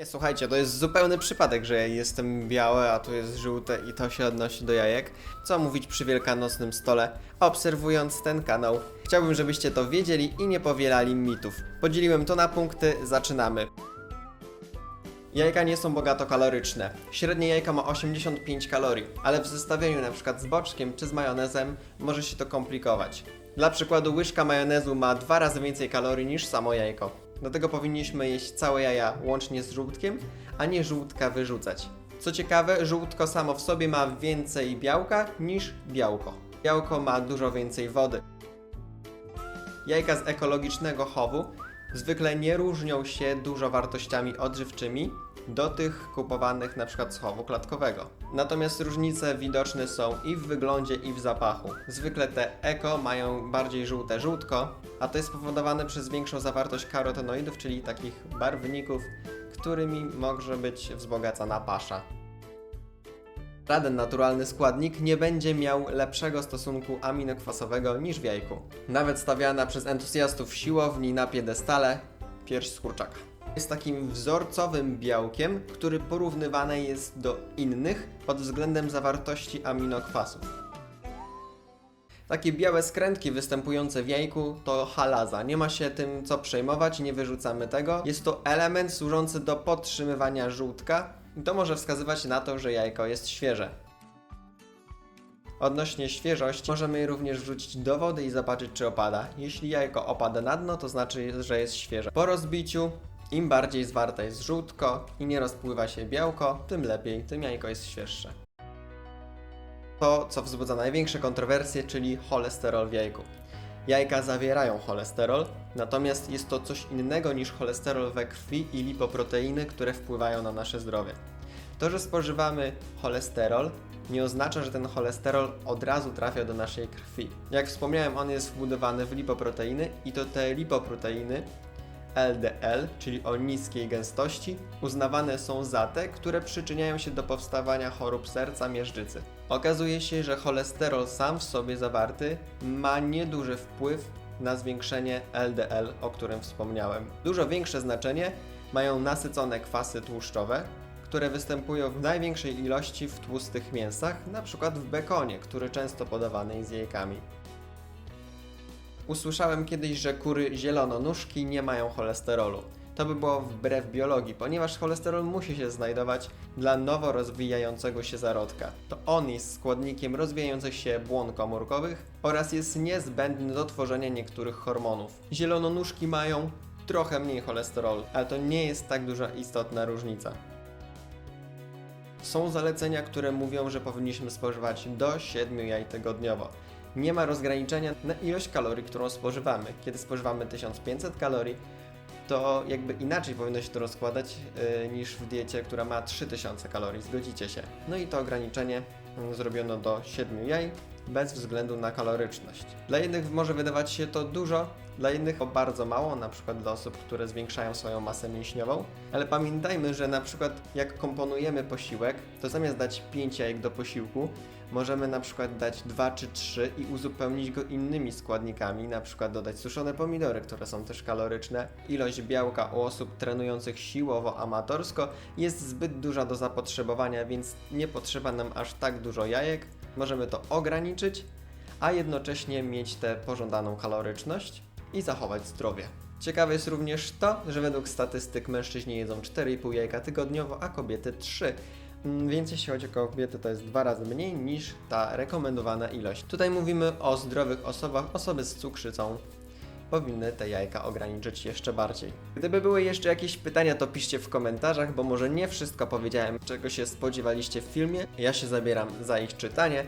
Nie, słuchajcie, to jest zupełny przypadek, że ja jestem białe, a tu jest żółte i to się odnosi do jajek. Co mówić przy wielkanocnym stole, obserwując ten kanał. Chciałbym, żebyście to wiedzieli i nie powielali mitów. Podzieliłem to na punkty, zaczynamy. Jajka nie są bogato kaloryczne. Średnie jajko ma 85 kalorii, ale w zestawieniu np. z boczkiem czy z majonezem może się to komplikować. Dla przykładu łyżka majonezu ma dwa razy więcej kalorii niż samo jajko. Dlatego powinniśmy jeść całe jaja łącznie z żółtkiem, a nie żółtka wyrzucać. Co ciekawe, żółtko samo w sobie ma więcej białka niż białko. Białko ma dużo więcej wody. Jajka z ekologicznego chowu zwykle nie różnią się dużo wartościami odżywczymi do tych kupowanych przykład z chowu klatkowego. Natomiast różnice widoczne są i w wyglądzie i w zapachu. Zwykle te eko mają bardziej żółte żółtko, a to jest spowodowane przez większą zawartość karotenoidów, czyli takich barwników, którymi może być wzbogacana pasza. Żaden naturalny składnik nie będzie miał lepszego stosunku aminokwasowego niż w jajku. Nawet stawiana przez entuzjastów siłowni na piedestale pierś z kurczaka. Jest takim wzorcowym białkiem, który porównywany jest do innych pod względem zawartości aminokwasów. Takie białe skrętki występujące w jajku to halaza. Nie ma się tym co przejmować, nie wyrzucamy tego. Jest to element służący do podtrzymywania żółtka i to może wskazywać na to, że jajko jest świeże. Odnośnie świeżości, możemy również wrzucić do wody i zobaczyć, czy opada. Jeśli jajko opada na dno, to znaczy, że jest świeże. Po rozbiciu, im bardziej zwarte jest żółtko i nie rozpływa się białko, tym lepiej, tym jajko jest świeższe. To, co wzbudza największe kontrowersje, czyli cholesterol w jajku. Jajka zawierają cholesterol, natomiast jest to coś innego niż cholesterol we krwi i lipoproteiny, które wpływają na nasze zdrowie. To, że spożywamy cholesterol, nie oznacza, że ten cholesterol od razu trafia do naszej krwi. Jak wspomniałem, on jest wbudowany w lipoproteiny i to te lipoproteiny LDL, czyli o niskiej gęstości, uznawane są za te, które przyczyniają się do powstawania chorób serca miażdżycy. Okazuje się, że cholesterol sam w sobie zawarty ma nieduży wpływ na zwiększenie LDL, o którym wspomniałem. Dużo większe znaczenie mają nasycone kwasy tłuszczowe, które występują w największej ilości w tłustych mięsach, np. w bekonie, który często podawany jest z jajkami. Usłyszałem kiedyś, że kury zielononóżki nie mają cholesterolu. To by było wbrew biologii, ponieważ cholesterol musi się znajdować dla nowo rozwijającego się zarodka. To on jest składnikiem rozwijających się błon komórkowych oraz jest niezbędny do tworzenia niektórych hormonów. Zielononóżki mają trochę mniej cholesterolu, ale to nie jest tak duża istotna różnica. Są zalecenia, które mówią, że powinniśmy spożywać do 7 jaj tygodniowo. Nie ma rozgraniczenia na ilość kalorii, którą spożywamy. Kiedy spożywamy 1500 kalorii, to jakby inaczej powinno się to rozkładać yy, niż w diecie, która ma 3000 kalorii. Zgodzicie się. No i to ograniczenie mm, zrobiono do 7 jaj bez względu na kaloryczność. Dla jednych może wydawać się to dużo, dla innych to bardzo mało, na przykład dla osób, które zwiększają swoją masę mięśniową, ale pamiętajmy, że na przykład jak komponujemy posiłek, to zamiast dać 5 jajek do posiłku, możemy na przykład dać 2 czy 3 i uzupełnić go innymi składnikami, na przykład dodać suszone pomidory, które są też kaloryczne. Ilość białka u osób trenujących siłowo, amatorsko jest zbyt duża do zapotrzebowania, więc nie potrzeba nam aż tak dużo jajek. Możemy to ograniczyć, a jednocześnie mieć tę pożądaną kaloryczność i zachować zdrowie. Ciekawe jest również to, że według statystyk mężczyźni jedzą 4,5 jajka tygodniowo, a kobiety 3. Mm, Więc jeśli chodzi o kobiety, to jest dwa razy mniej niż ta rekomendowana ilość. Tutaj mówimy o zdrowych osobach, osoby z cukrzycą powinny te jajka ograniczyć jeszcze bardziej. Gdyby były jeszcze jakieś pytania, to piszcie w komentarzach, bo może nie wszystko powiedziałem, czego się spodziewaliście w filmie. Ja się zabieram za ich czytanie.